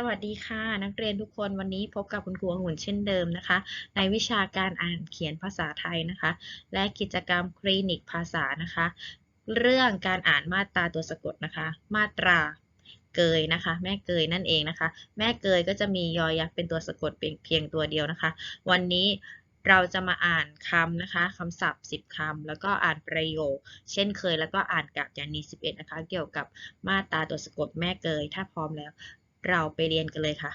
สวัสดีค่ะ นักเรียนทุกคนวันนี้พบกับคุณครูองุ่นเช่นเดิมนะคะ ในวิชาการอ่านเขียนภาษาไทยนะคะ และกิจกรรมคลินิกภาษานะคะ เรื่องการอ่านมาตราตัวสะกดนะคะ มาตราเกยนะคะ แม่เกยนั่นเองนะคะ แม่เกยก็จะมียอยักษ์เป็นตัวสะกดเพียงเพียงตัวเดียวนะคะ วันนี้เราจะมาอ่านคำนะคะคำศัพท์ 10คำแล้วก็อ่านประโยค เช่นเคยแล้วก็อ่านกับยานี11 นะคะ เกี่ยวกับมาตราตัวสะกดแม่เกย ถ้าพร้อมแล้ว เราไปเรียนกันเลยค่ะ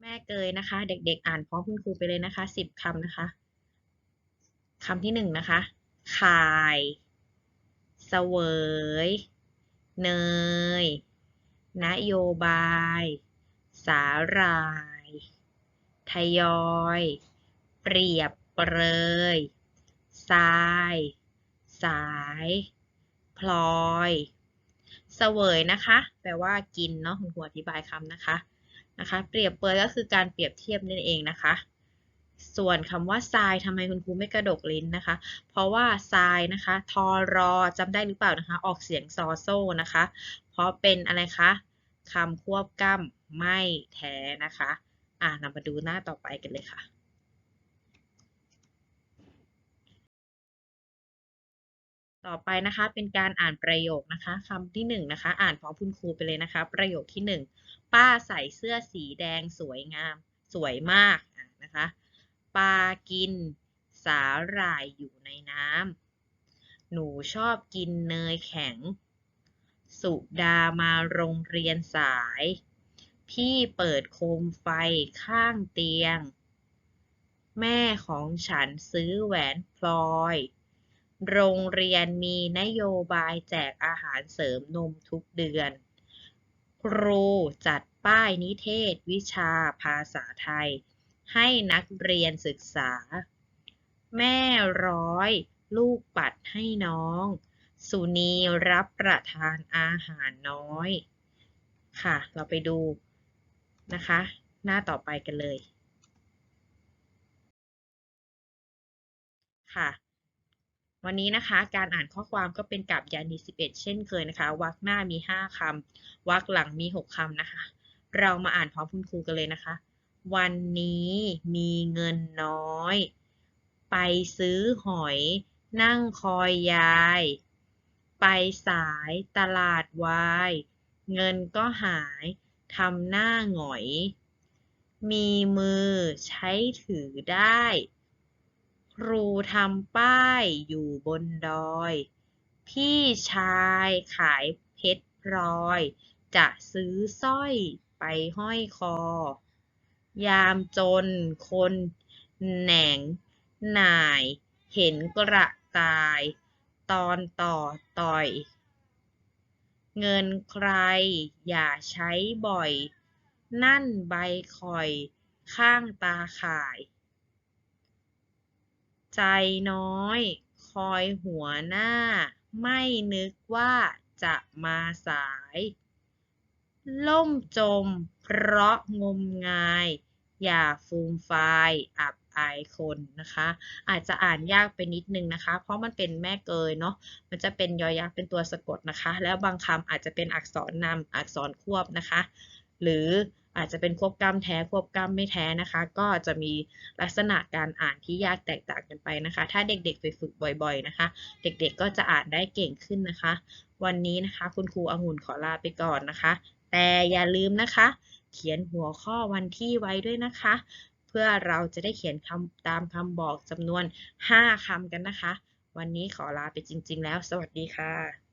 แม่เกยนะคะ เด็กๆ อ่านพร้อมคุณครูไปเลยนะคะสิบคำนะคะคำที่หนึ่งนะคะขายเสวย เนย นโยบาย สาหร่าย ทยอย เปรียบเปรย ทราย สาย พลอยเสวยนะคะ แปลว่ากินเนาะคุณครูอธิบายคำนะคะนะคะ เปรียบเปรยก็คือการเปรียบเทียบนั่นเองนะคะ ส่วนคำว่าทรายทำไมคุณครูไม่กระดกลิ้นนะคะ เพราะว่าทรายนะคะ ทอรอจำได้หรือเปล่านะคะ ออกเสียงซอโซนะคะ เพราะเป็นอะไรคะคำควบกล้ำไม่แท้นะคะ อ่านำมาดูหน้าต่อไปกันเลยค่ะ ต่อไปนะคะ เป็นการอ่านประโยคนะคะคำที่หนึ่งนะคะ อ่านพร้อมคุณครูไปเลยนะคะ ประโยคที่หนึ่งป้าใส่เสื้อสีแดงสวยงาม สวยมากนะคะ ปลากินสาหร่ายอยู่ในน้ำหนูชอบกินเนยแข็ง สุดามาโรงเรียนสาย พี่เปิดโคมไฟข้างเตียง แม่ของฉันซื้อแหวนพลอย โรงเรียนมีนโยบายแจกอาหารเสริมนมทุกเดือน ครูจัดป้ายนิเทศวิชาภาษาไทย ให้นักเรียนศึกษา แม่ร้อย ลูกปัดให้น้อง สุนีรับประทานอาหารน้อย ค่ะ เราไปดูนะคะ หน้าต่อไปกันเลย ค่ะ วันนี้นะคะการอ่านข้อความก็เป็นกับยานี11 เช่นเคยนะคะวรรคหน้ามี 5คำวรรคหลังมี 6คำนะคะ เรามาอ่านพร้อมคุณครูกันเลยนะคะ วันนี้มีเงินน้อย ไปซื้อหอย นั่งคอยยาย ไปสายตลาดวาย เงินก็หายทำหน้าหงอย มีมือใช้ถือได้ ครูทำป้ายอยู่บนดอย พี่ชายขายเพชรพลอย จะซื้อสร้อยไปห้อยคอ ยามจนคนแหน่งหน่าย เห็นกระต่าย ตอนต่อต่อย เงินใครอย่าใช้บ่อย นั่นใบข่อยข้างตาข่าย ใจน้อย คอยหัวหน้า ไม่นึกว่าจะมาสาย ล่มจม เพราะงมงาย อย่าฟูมฟายอับอายคนนะคะ อาจจะอ่านยากไปนิดนึงนะคะ เพราะมันเป็นแม่เกยเนาะมันจะเป็นยอยักษ์เป็นตัวสะกดนะคะ แล้วบางคำอาจจะเป็นอักษรนำอักษรควบนะคะ หรืออาจจะเป็นควบกล้ำแท้ควบกล้ำไม่แท้นะคะ ก็จะมีลักษณะการอ่านที่ยากแตกต่างกันไปนะคะ ถ้าเด็กๆไปฝึกบ่อยๆนะคะ เด็กๆก็จะอ่านได้เก่งขึ้นนะคะ วันนี้นะคะ คุณครูองุ่นขอลาไปก่อนนะคะ แต่อย่าลืมนะคะ เขียนหัวข้อวันที่ไว้ด้วยนะคะ เพื่อเราจะได้เขียนคำตามคำบอกจำนวน 5คำกันนะคะ วันนี้ขอลาไปจริง ๆ แล้ว สวัสดีค่ะ